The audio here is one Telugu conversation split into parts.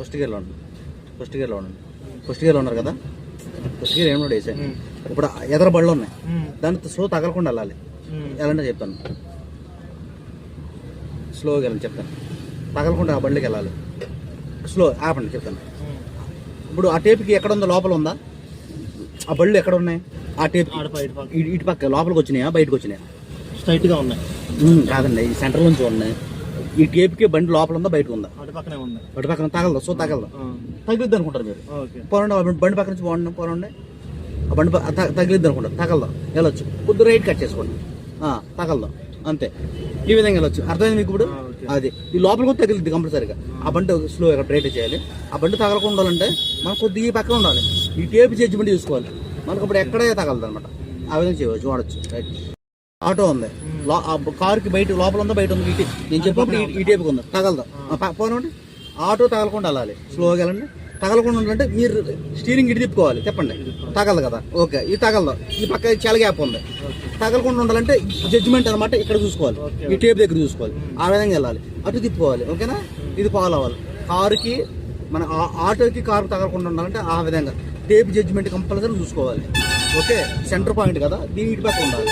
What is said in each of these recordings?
ఫస్ట్ గేర్లో ఉండండి. ఫస్ట్ గేర్లో ఉండండి. ఫస్ట్ గేర్లో ఉన్నారు కదా? ఫస్ట్ గేర్ ఏమన్నా వేసా. ఇప్పుడు ఎదర బళ్ళు ఉన్నాయి. దాన్ని స్లో తగలకుండా వెళ్ళాలి. వెళ్ళండి చెప్తాను. స్లోగా వెళ్ళండి చెప్తాను. తగలకుండా ఆ బండికి వెళ్ళాలి. స్లో ఆపండి చెప్తాను. ఇప్పుడు ఆ టేప్కి ఎక్కడ ఉందో లోపల ఉందా? ఆ బళ్ళు ఎక్కడ ఉన్నాయి? ఆ టేప్ ఇటు ఇటు పక్క లోపలికి వచ్చినాయా? బయటకు వచ్చినాయా? స్ట్రైట్గా ఉన్నాయి కాదండి ఈ సెంటర్ నుంచి ఉన్నాయి. ఈ టేప్కి బండి లోపల ఉందా బయటకు ఉందా? పక్కనే ఉంది. అటు పక్కన తగలదు సో తగలదు. తగిలిద్ది అనుకుంటారు మీరు. పోరండి బండి పక్క నుంచి పోండి పోరండి. ఆ బండి తగిలిద్ది అనుకుంటారు తగలదు. వెళ్ళొచ్చు. కొద్ది రైట్ కట్ చేసుకోండి. తగలదు. అంతే. ఈ విధంగా వెళ్ళొచ్చు. అర్థమైంది మీకు ఇప్పుడు. అది. ఈ లోపల కూడా తగిలిద్ది కంపల్సరీగా. ఆ. బండి స్లో ఇక్కడ రైట్ చేయాలి. ఆ బండి తగలకుండా ఉండాలంటే మనం కొద్దిగా ఈ పక్కన ఉండాలి. ఈ టేప్ జడ్జిమెంట్ చూసుకోవాలి. మనకు ఇప్పుడు ఎక్కడే తగలదు అనమాట ఆ విధంగా చేయవచ్చు చూడొచ్చు రైట్ ఆటో ఉంది. కారుకి బయట లోపల ఉందా బయట ఉంది ఇటు నేను చెప్పినప్పుడు ఈ- ఈ టేపుకి ఉంది. తగలదు. పోనండి ఆటో తగలకుండా వెళ్ళాలి. స్లోగా వెళ్ళండి. తగలకుండా ఉండాలంటే మీరు స్టీరింగ్ ఇటు తిప్పుకోవాలి. చెప్పండి. తగలదు కదా. ఓకే. ఇది తగలదు. ఈ పక్క చాలా గ్యాప్ ఉంది. తగలకుండా ఉండాలంటే జడ్జిమెంట్ అనమాట ఇక్కడ చూసుకోవాలి. ఈ టేప్ దగ్గర చూసుకోవాలి. ఆ విధంగా వెళ్ళాలి. అటు తిప్పుకోవాలి. ఓకేనా? ఇది ఫాలో అవ్వాలి. కారుకి మన ఆ- ఆటోకి కారు తగలకుండా ఉండాలంటే ఆ విధంగా. టేప్ జడ్జిమెంట్ కంపల్సరీ చూసుకోవాలి. ఓకే? సెంటర్ పాయింట్ కదా? దీని ఇటు పక్క ఉండాలి.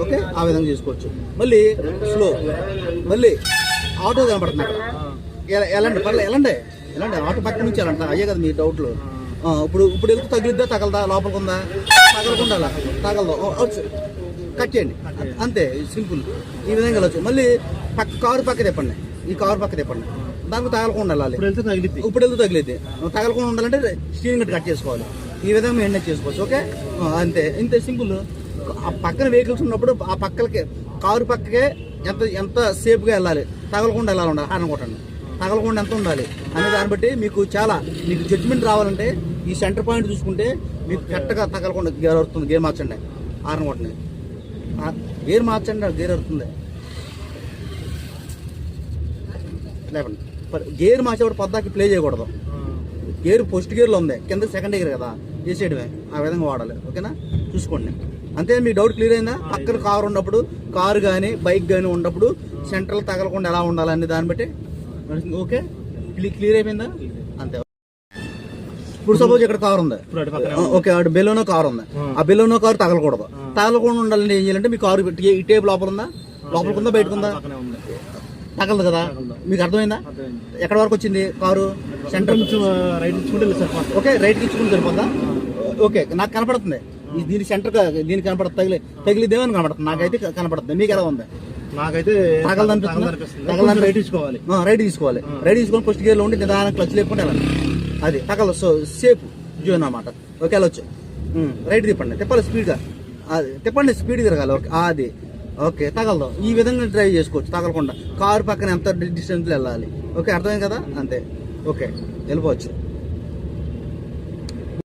ఓకే? ఆ విధంగా చేసుకోవచ్చు. మళ్ళీ స్లో మళ్ళీ ఆటో కనపడుతుంది అక్కడ. ఎల- ఎలాండి పర్లేదు ఎలాండి ఎలాండి ఆటో పక్క నుంచి వెళ్ళండి అయ్యే కదా మీ డౌట్లు ఇప్పుడు ఇప్పుడు వెళ్తే తగిలిద్దా తగలదా లోపలికి ఉందా? తగలకుండా తగలదా. కట్ చేయండి. అంతే సింపుల్. ఈ విధంగా వెళ్ళచ్చు. మళ్ళీ పక్క కారు పక్క తిప్పండి. ఈ కారు పక్క తిప్పండి. దానికి తగలకుండా వెళ్ళాలి. ఇప్పుడు వెళ్తే తగిలిద్ది. ఇప్పుడు వెళ్తే తగిలిద్ది. తగలకుండా ఉండాలంటే స్టీరింగ్ కట్ చేసుకోవాలి. ఈ విధంగా మెయింటైన్ చేసుకోవచ్చు ఓకే అంతే. ఇంతే సింపుల్ ఆ పక్కన వెహికల్స్ ఉన్నప్పుడు ఆ పక్కలకి కారు పక్కకే ఎంత ఎంత సేఫ్గా వెళ్ళాలి. తగలకుండా వెళ్ళాలి ఉండాలి? అనుకుంటాను తగలకుండా ఎంత ఉండాలి? అనే దాన్ని బట్టి మీకు చాలా మీకు జడ్జిమెంట్ రావాలంటే ఈ సెంటర్ పాయింట్ చూసుకుంటే మీకు కరెక్ట్గా తగలకుండా గేర్ అవుతుంది గేర్ మార్చండి. హార్న్ కొట్టండి. గేర్ మార్చండి గేర్ అవుతుంది లేవండి. పర్- గేర్ మార్చేవాడు పద్దాకి ప్లే చేయకూడదు. గేర్ ఫస్ట్ గేర్లో ఉంది. కింద సెకండ్ గేర్ కదా. చేసేయడమే ఆ విధంగా వాడాలి. ఓకేనా? చూసుకోండి. అంతే మీ డౌట్ క్లియర్ అయిందా? పక్కన కారు ఉన్నప్పుడు కారు కానీ బైక్ కానీ ఉన్నప్పుడు సెంట్రల్ తగలకుండా ఎలా ఉండాలని దాన్ని బట్టి ఓకే? క్లియర్ అయిపోయిందా? అంతే. ఇప్పుడు సపోజ్ ఇక్కడ కారు ఉంది. ఓకే అటు బెలూనో కారు ఉంది. ఆ. బెలూనో కారు తగలకూడదు. తగలకుండా ఉండాలంటే ఏం చేయాలంటే మీ కారు ఈ టేబుల్ లోపల ఉందా? లోపలికి ఉందా? బయటకు ఉందా? తగలదు కదా? మీకు అర్థమైంది. ఎక్కడ వరకు వచ్చింది కారు? సెంటర్ కొంచెం రైట్ ఇచ్చుకుంటే సరిపోతుంది. ఓకే రైట్ ఇచ్చుకుని సరిపోద్దా? ఓకే నాకు కనపడుతుంది. దీని సెంటర్ దీనికి కనపడుతుంది తగిలి తగిలిదేమని కనపడుతుంది నాకైతే కనపడుతుంది. మీకు ఎలా ఉంది? నాకైతే కొంచెం రైట్ ఆ, రైట్ తీసుకోవాలి. రైట్ తీసుకొని ఫస్ట్ గేర్లో ఉండి నిదానం క్లచ్ లేకుండా వెళ్ళాలి అది తగల సో సేఫ్ జోన్ అన్నమాట. ఓకే వెళ్ళొచ్చు రైట్ తిప్పండి. తిప్పాలి స్పీడ్గా అది తిప్పండి స్పీడ్ తిరగాలి. ఓకే అది. ఓకే తగలదు. ఈ విధంగా డ్రైవ్ చేసుకోవచ్చు తగలకుండా. కారు పక్కన ఎంత డిస్టెన్స్లో వెళ్ళాలి? ఓకే అర్థమైంది కదా? అంతే. ఓకే. వెళ్ళిపోవచ్చు.